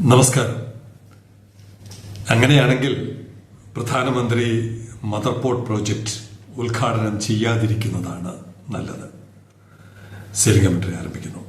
നമസ്കാരം. അങ്ങനെയാണെങ്കിൽ പ്രധാനമന്ത്രി മദർ പോർട്ട് പ്രോജക്റ്റ് ഉദ്ഘാടനം ചെയ്യാതിരിക്കുന്നതാണ് നല്ലത്. സെലിംഗമെട്രി ആരംഭിക്കുന്നു.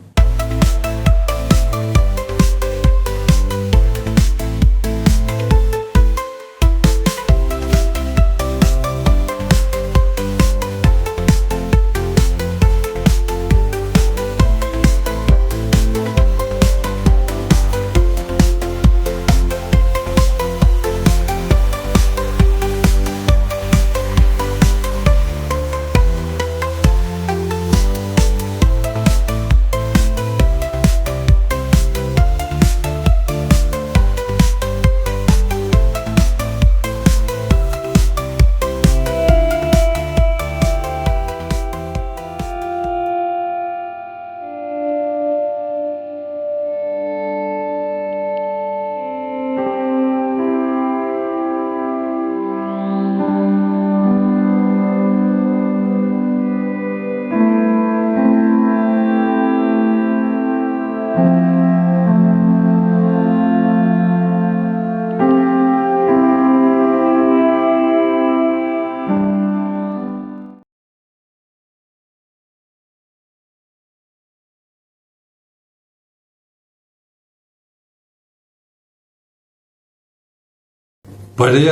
പഴയ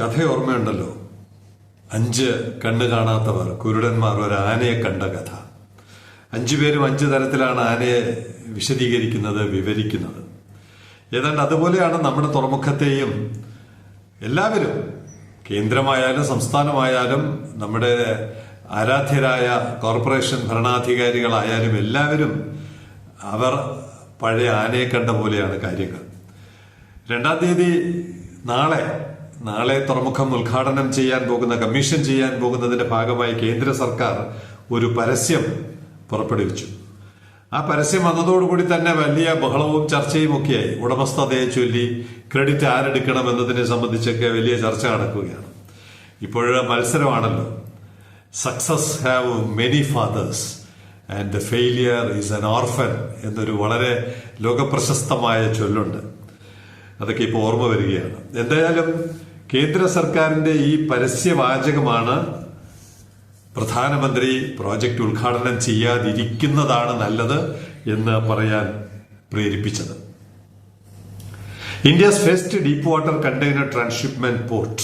കഥ ഓർമ്മയുണ്ടല്ലോ. അഞ്ച് കണ്ണ് കാണാത്തവർ കുരുടന്മാർ ഒരു ആനയെ കണ്ട കഥ. അഞ്ചു പേരും അഞ്ച് തരത്തിലാണ് ആനയെ വിശദീകരിക്കുന്നത് വിവരിക്കുന്നത്. ഏതാണ്ട് അതുപോലെയാണ് നമ്മുടെ തുറമുഖത്തെയും എല്ലാവരും കേന്ദ്രമായാലും സംസ്ഥാനമായാലും നമ്മുടെ ആരാധ്യരായ കോർപ്പറേഷൻ ഭരണാധികാരികളായാലും എല്ലാവരും അവർ പഴയ ആനയെ കണ്ട പോലെയാണ് കാര്യങ്ങൾ. രണ്ടാം തീയതി നാളെ നാളെ തുറമുഖം ഉദ്ഘാടനം ചെയ്യാൻ പോകുന്ന കമ്മീഷൻ ചെയ്യാൻ പോകുന്നതിന്റെ ഭാഗമായി കേന്ദ്ര സർക്കാർ ഒരു പരസ്യം പുറപ്പെടുവിച്ചു. ആ പരസ്യം വന്നതോടുകൂടി തന്നെ വലിയ ബഹളവും ചർച്ചയും ഒക്കെയായി. ഉടമസ്ഥതയെ ചൊല്ലി ക്രെഡിറ്റ് ആരെടുക്കണം എന്നതിനെ സംബന്ധിച്ചൊക്കെ വലിയ ചർച്ച നടക്കുകയാണ്. ഇപ്പോഴ മത്സരമാണല്ലോ. Success have many fathers and failure is an orphan എന്നൊരു വളരെ ലോകപ്രശസ്തമായ ചൊല്ലുണ്ട്. അതൊക്കെ ഇപ്പോൾ ഓർമ്മ വരികയാണ്. എന്തായാലും കേന്ദ്ര സർക്കാരിന്റെ ഈ പരസ്യവാചകമാണ് പ്രധാനമന്ത്രി പ്രോജക്റ്റ് ഉദ്ഘാടനം ചെയ്യാതിരിക്കുന്നതാണ് നല്ലത് എന്ന് പറയാൻ പ്രേരിപ്പിച്ചത്. India's first deep water container transshipment port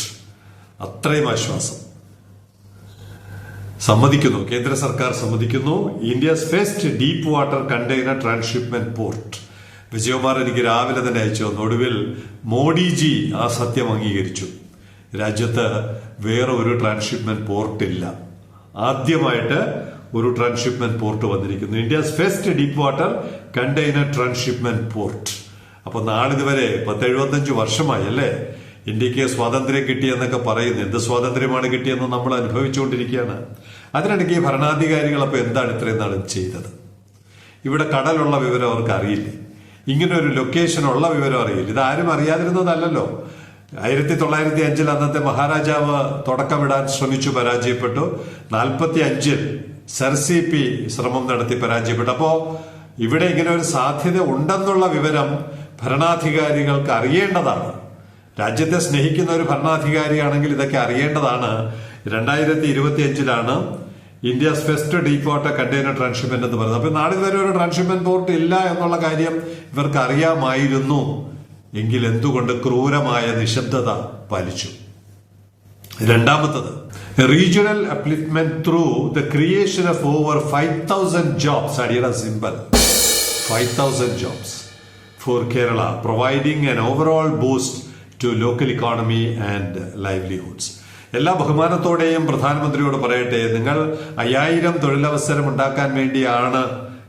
അത്രയും ആശ്വാസം. സമ്മതിക്കുന്നു. കേന്ദ്ര സർക്കാർ സമ്മതിക്കുന്നു. India's first deep water container transshipment port Vijayakumar എനിക്ക് രാവിലെ തന്നെ അയച്ചു തന്നു. ഒടുവിൽ മോഡിജി ആ സത്യം അംഗീകരിച്ചു. രാജ്യത്ത് വേറെ ഒരു ട്രാൻസ്ഷിപ്മെന്റ് പോർട്ട് ഇല്ല ആദ്യമായിട്ട് ഒരു ട്രാൻസ്ഷിപ്മെന്റ് പോർട്ട് വന്നിരിക്കുന്നു. India's first deep water container transshipment port. അപ്പൊ നാളിതുവരെ പത്ത് എഴുപത്തഞ്ച് വർഷമായി അല്ലേ? ഇന്ത്യയ്ക്ക് സ്വാതന്ത്ര്യം കിട്ടിയെന്നൊക്കെ പറയുന്നു. എന്ത് സ്വാതന്ത്ര്യമാണ് കിട്ടിയെന്ന് നമ്മൾ അനുഭവിച്ചുകൊണ്ടിരിക്കുകയാണ്. അതിനിടയ്ക്ക് ഭരണാധികാരികൾ അപ്പോൾ എന്താണ് ഇത്രയും നാളും ചെയ്തത്? ഇവിടെ കടലുള്ള വിവരം അവർക്ക് അറിയില്ലേ? ഇങ്ങനെ ഒരു ലൊക്കേഷൻ ഉള്ള വിവരം അറിയില്ല. ഇത് ആരും അറിയാതിരുന്നതല്ലല്ലോ. ആയിരത്തി തൊള്ളായിരത്തി അഞ്ചിൽ അന്നത്തെ മഹാരാജാവ് തുടക്കമിടാൻ ശ്രമിച്ചു പരാജയപ്പെട്ടു. നാൽപ്പത്തി അഞ്ചിൽ സർസി പി ശ്രമം നടത്തി പരാജയപ്പെട്ടു. അപ്പോ ഇവിടെ ഇങ്ങനെ ഒരു സാധ്യത ഉണ്ടെന്നുള്ള വിവരം ഭരണാധികാരികൾക്ക് അറിയേണ്ടതാണ്. രാജ്യത്തെ സ്നേഹിക്കുന്ന ഒരു ഭരണാധികാരിയാണെങ്കിൽ ഇതൊക്കെ അറിയേണ്ടതാണ്. രണ്ടായിരത്തി ഇരുപത്തി അഞ്ചിലാണ് India's first deep water container transshipment എന്ന് പറയുന്നത്. അപ്പൊ വരെ ഒരു ട്രാൻസ്ഷിപ്മെന്റ് പോർട്ട് ഇല്ല എന്നുള്ള കാര്യം ഇവർക്ക് അറിയാമായിരുന്നു എങ്കിൽ എന്തുകൊണ്ട് ക്രൂരമായ നിശബ്ദത പാലിച്ചു? രണ്ടാമത്തത് regional upliftment through the creation of over five thousand jobs അടിയുടെ simple five thousand jobs for Kerala providing an overall boost to local economy and livelihoods എല്ലാ ബഹുമാനത്തോടെയും പ്രധാനമന്ത്രിയോട് പറയട്ടെ നിങ്ങൾ അയ്യായിരം തൊഴിലവസരം ഉണ്ടാക്കാൻ വേണ്ടിയാണ്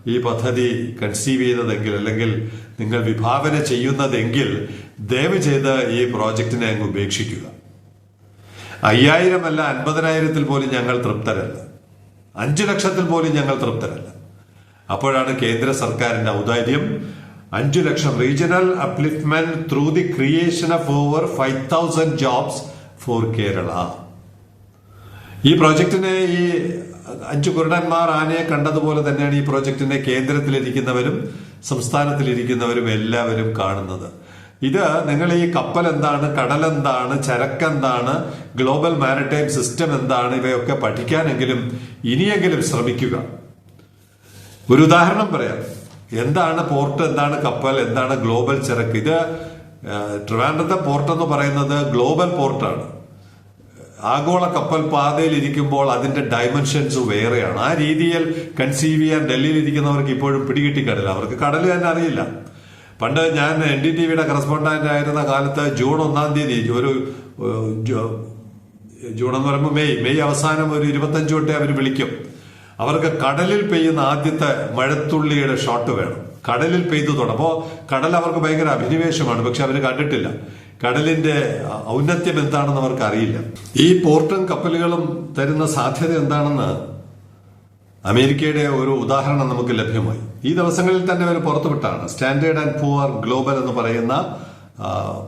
ഈ പദ്ധതി കൺസീവ് ചെയ്തതെങ്കിൽ അല്ലെങ്കിൽ നിങ്ങൾ വിഭാവന ചെയ്യുന്നതെങ്കിൽ ദയവ് ചെയ്ത് ഈ പ്രോജക്റ്റിനെ അങ്ങ് ഉപേക്ഷിക്കുക. അയ്യായിരം അല്ല അൻപതിനായിരത്തിൽ പോലും ഞങ്ങൾ തൃപ്തരല്ല. അഞ്ചു ലക്ഷത്തിൽ പോലും ഞങ്ങൾ തൃപ്തരല്ല. അപ്പോഴാണ് കേന്ദ്ര സർക്കാരിന്റെ ഔദാര്യം. അഞ്ചു ലക്ഷം regional upliftment through the creation of over five thousand jobs for Kerala. ഈ പ്രോജക്റ്റിനെ ഈ അഞ്ചു കുരുടന്മാർ ആനയെ കണ്ടതുപോലെ തന്നെയാണ് ഈ പ്രോജക്റ്റിന്റെ കേന്ദ്രത്തിലിരിക്കുന്നവരും സംസ്ഥാനത്തിലിരിക്കുന്നവരും എല്ലാവരും കാണുന്നത്. ഇത് നിങ്ങൾ ഈ കപ്പൽ എന്താണ് കടൽ എന്താണ് ചരക്ക് എന്താണ് ഗ്ലോബൽ മാരിടൈം സിസ്റ്റം എന്താണ് ഇവയൊക്കെ പഠിക്കാനെങ്കിലും ഇനിയെങ്കിലും ശ്രമിക്കുക. ഒരു ഉദാഹരണം പറയാം. എന്താണ് പോർട്ട് എന്താണ് കപ്പൽ എന്താണ് ഗ്ലോബൽ ചരക്ക്? ഇത് ട്രിവാൻഡ്രത്തെ പോർട്ട് എന്ന് പറയുന്നത് ഗ്ലോബൽ പോർട്ടാണ്. ആഗോള കപ്പൽ പാതയിൽ ഇരിക്കുമ്പോൾ അതിന്റെ ഡയമെൻഷൻസ് വേറെയാണ്. ആ രീതിയിൽ കൺസീവ് ചെയ്യാൻ ഡൽഹിയിൽ ഇരിക്കുന്നവർക്ക് ഇപ്പോഴും പിടികിട്ടി കടല അവർക്ക് കടൽ തന്നെ അറിയില്ല. പണ്ട് ഞാൻ എൻ ഡി ടി വിയുടെ കറസ്പോണ്ടന്റ് ആയിരുന്ന കാലത്ത് ജൂൺ ഒന്നാം തീയതി ഒരു ജൂൺ എന്ന് പറയുമ്പോൾ മെയ് മെയ് അവസാനം ഒരു ഇരുപത്തഞ്ച് തൊട്ടേ അവർ വിളിക്കും. അവർക്ക് കടലിൽ പെയ്യുന്ന ആദ്യത്തെ മഴത്തുള്ളിയുടെ ഷോട്ട് വേണം. കടലിൽ പെയ്തു തുടങ്ങും. അപ്പോൾ കടൽ അവർക്ക് ഭയങ്കര അഭിനിവേശമാണ്. പക്ഷെ അവർ കണ്ടിട്ടില്ല. കടലിന്റെ ഔന്നത്യം എന്താണെന്ന് അവർക്ക് അറിയില്ല ഈ പോർട്ടും കപ്പലുകളും തരുന്ന സാധ്യത എന്താണെന്ന് അമേരിക്കയുടെ ഒരു ഉദാഹരണം നമുക്ക് ലഭ്യമായി. ഈ ദിവസങ്ങളിൽ തന്നെ അവർ പുറത്തുവിട്ടാണ്. സ്റ്റാൻഡേർഡ് ആൻഡ് പുവർ ഗ്ലോബൽ എന്ന് പറയുന്ന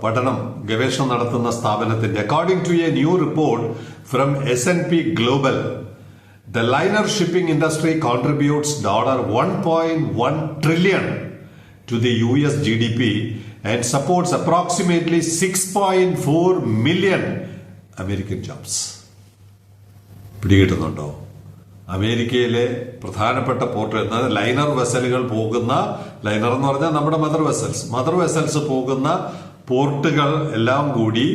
പഠനം ഗവേഷണം നടത്തുന്ന സ്ഥാപനത്തിന്റെ. According to a new report from S N P Global the liner shipping industry contributes dollar one point one trillion to the U S G D GDP and supports approximately 6.4 million American jobs. പിടികിട്ടുന്നുണ്ടോ? അമേരിക്കയിലെ പ്രധാനപ്പെട്ട port എന്നാൽ liner വെസലുകൾ പോകുന്ന liner എന്ന് പറഞ്ഞാൽ നമ്മുടെ mother vessels mother vessels പോകുന്ന പോർട്ടുകൾ എല്ലാം കൂടി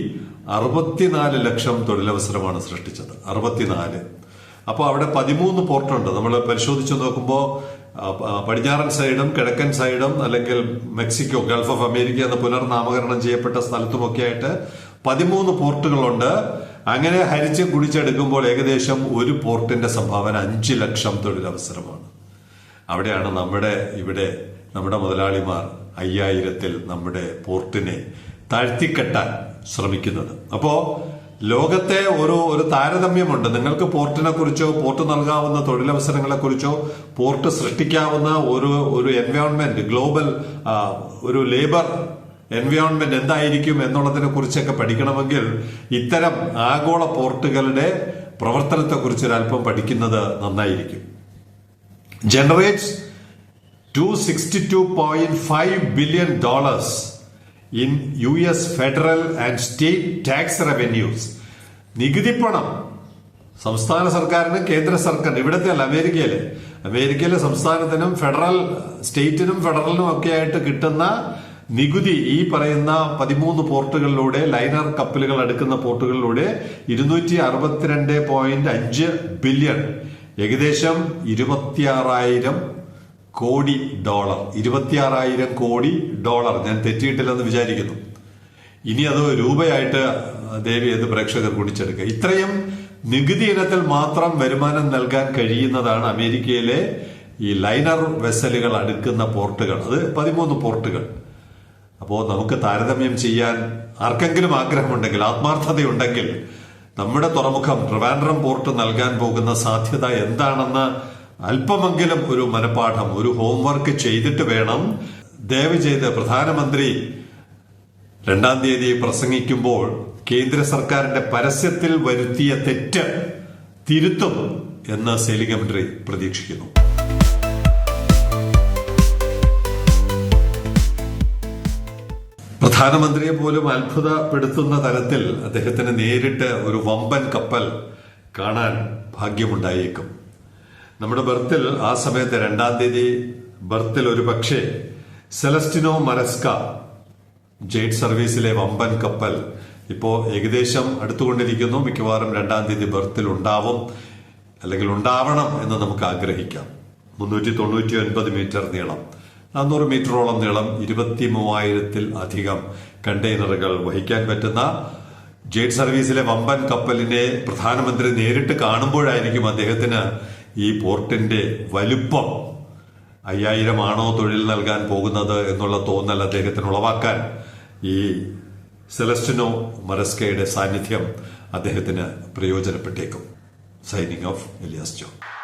അറുപത്തിനാല് ലക്ഷം തൊഴിലവസരമാണ് സൃഷ്ടിച്ചത്. അറുപത്തിനാല്. അപ്പോൾ അവിടെ പതിമൂന്ന് പോർട്ടുണ്ട് നമ്മൾ പരിശോധിച്ച് നോക്കുമ്പോൾ പടിഞ്ഞാറൻ സൈഡും കിഴക്കൻ സൈഡും അല്ലെങ്കിൽ മെക്സിക്കോ ഗൾഫ് ഓഫ് അമേരിക്ക എന്ന് പുനർനാമകരണം ചെയ്യപ്പെട്ട സ്ഥലത്തുമൊക്കെ ആയിട്ട് പതിമൂന്ന് പോർട്ടുകളുണ്ട്. അങ്ങനെ ഹരിച്ച് കുടിച്ചെടുക്കുമ്പോൾ ഏകദേശം ഒരു പോർട്ടിന്റെ സംഭാവന അഞ്ച് ലക്ഷം തൊഴിലവസരമാണ്. അവിടെയാണ് നമ്മുടെ ഇവിടെ നമ്മുടെ മുതലാളിമാർ അയ്യായിരത്തിൽ നമ്മുടെ പോർട്ടിനെ താഴ്ത്തിക്കെട്ടാൻ ശ്രമിക്കുന്നത്. അപ്പോ ലോകത്തെ ഒരു ഒരു താരതമ്യമുണ്ട്. നിങ്ങൾക്ക് പോർട്ടിനെ കുറിച്ചോ പോർട്ട് നൽകാവുന്ന തൊഴിലവസരങ്ങളെ കുറിച്ചോ പോർട്ട് സൃഷ്ടിക്കാവുന്ന ഒരു ഒരു എൻവയോൺമെന്റ് ഗ്ലോബൽ ഒരു ലേബർ എൻവയോൺമെന്റ് എന്തായിരിക്കും എന്നുള്ളതിനെ കുറിച്ചൊക്കെ പഠിക്കണമെങ്കിൽ ഇത്തരം ആഗോള പോർട്ടുകളുടെ പ്രവർത്തനത്തെ കുറിച്ച് ഒരല്പം പഠിക്കുന്നത് നന്നായിരിക്കും generates 262.5 billion dollars U S federal and state tax revenues നികുതി പണം സംസ്ഥാന സർക്കാരിന് കേന്ദ്ര സർക്കാർ ഇവിടത്തെ അല്ല അമേരിക്കയിലെ. അമേരിക്കയിലെ സംസ്ഥാനത്തിനും ഫെഡറൽ സ്റ്റേറ്റിനും ഫെഡറലിനും ഒക്കെ ആയിട്ട് കിട്ടുന്ന നികുതി ഈ പറയുന്ന പതിമൂന്ന് പോർട്ടുകളിലൂടെ ലൈനർ കപ്പലുകൾ അടുക്കുന്ന പോർട്ടുകളിലൂടെ ഇരുന്നൂറ്റി അറുപത്തിരണ്ട് പോയിന്റ് അഞ്ച് ബില്യൺ ഏകദേശം ഇരുപത്തിയാറായിരം കോടി ഡോളർ. ഇരുപത്തിയാറായിരം കോടി ഡോളർ. ഞാൻ തെറ്റിയിട്ടില്ലെന്ന് വിചാരിക്കുന്നു. ഇനി അത് രൂപയായിട്ട് ദേവി അത് പ്രേക്ഷകർ കുടിച്ചെടുക്കുക ഇത്രയും നികുതി ഇനത്തിൽ മാത്രം വരുമാനം നൽകാൻ കഴിയുന്നതാണ് അമേരിക്കയിലെ ഈ ലൈനർ വെസലുകൾ അടുക്കുന്ന പോർട്ടുകൾ. അത് പതിമൂന്ന് പോർട്ടുകൾ. അപ്പോൾ നമുക്ക് താരതമ്യം ചെയ്യാൻ ആർക്കെങ്കിലും ആഗ്രഹമുണ്ടെങ്കിൽ ആത്മാർത്ഥതയുണ്ടെങ്കിൽ നമ്മുടെ തുറമുഖം ട്രിവാൻഡ്രം പോർട്ട് നൽകാൻ പോകുന്ന സാധ്യത എന്താണെന്ന് അല്പമെങ്കിലും ഒരു മനപാഠം ഒരു ഹോംവർക്ക് ചെയ്തിട്ട് വേണം. ദയവ് ചെയ്ത് പ്രധാനമന്ത്രി രണ്ടാം തീയതി പ്രസംഗിക്കുമ്പോൾ കേന്ദ്ര സർക്കാരിന്റെ പരസ്യത്തിൽ വരുത്തിയ തെറ്റ് തിരുത്തും എന്ന് സെലിഗമന്ത്രി പ്രതീക്ഷിക്കുന്നു. പ്രധാനമന്ത്രിയെ പോലും അത്ഭുതപ്പെടുത്തുന്ന തരത്തിൽ അദ്ദേഹത്തിന് നേരിട്ട് ഒരു വമ്പൻ കപ്പൽ കാണാൻ ഭാഗ്യമുണ്ടായേക്കും. നമ്മുടെ ബർത്തിൽ ആ സമയത്ത് രണ്ടാം തീയതി ബർത്തിൽ ഒരു പക്ഷേ സെലസ്റ്റിനോ മരസ്ക ജെയ്റ്റ് സർവീസിലെ വമ്പൻ കപ്പൽ ഇപ്പോ ഏകദേശം അടുത്തുകൊണ്ടിരിക്കുന്നു. മിക്കവാറും രണ്ടാം തീയതി ബർത്തിൽ ഉണ്ടാവും അല്ലെങ്കിൽ ഉണ്ടാവണം എന്ന് നമുക്ക് ആഗ്രഹിക്കാം. മുന്നൂറ്റി തൊണ്ണൂറ്റി ഒൻപത് മീറ്റർ നീളം. നാനൂറ് മീറ്ററോളം നീളം ഇരുപത്തി മൂവായിരത്തിൽ അധികം കണ്ടെയ്നറുകൾ വഹിക്കാൻ പറ്റുന്ന ജെയ്റ്റ് സർവീസിലെ വമ്പൻ കപ്പലിനെ പ്രധാനമന്ത്രി നേരിട്ട് കാണുമ്പോഴായിരിക്കും അദ്ദേഹത്തിന് ഈ പോർട്ടിന്റെ വലുപ്പം അയ്യായിരമാണോ തൊഴിൽ നൽകാൻ പോകുന്നത് എന്നുള്ള തോന്നൽ അദ്ദേഹത്തിന് ഉളവാക്കാൻ ഈ സെലസ്റ്റിനോ മറസ്കയുടെ സാന്നിധ്യം അദ്ദേഹത്തിന് പ്രയോജനപ്പെട്ടേക്കും. Signing of Elias John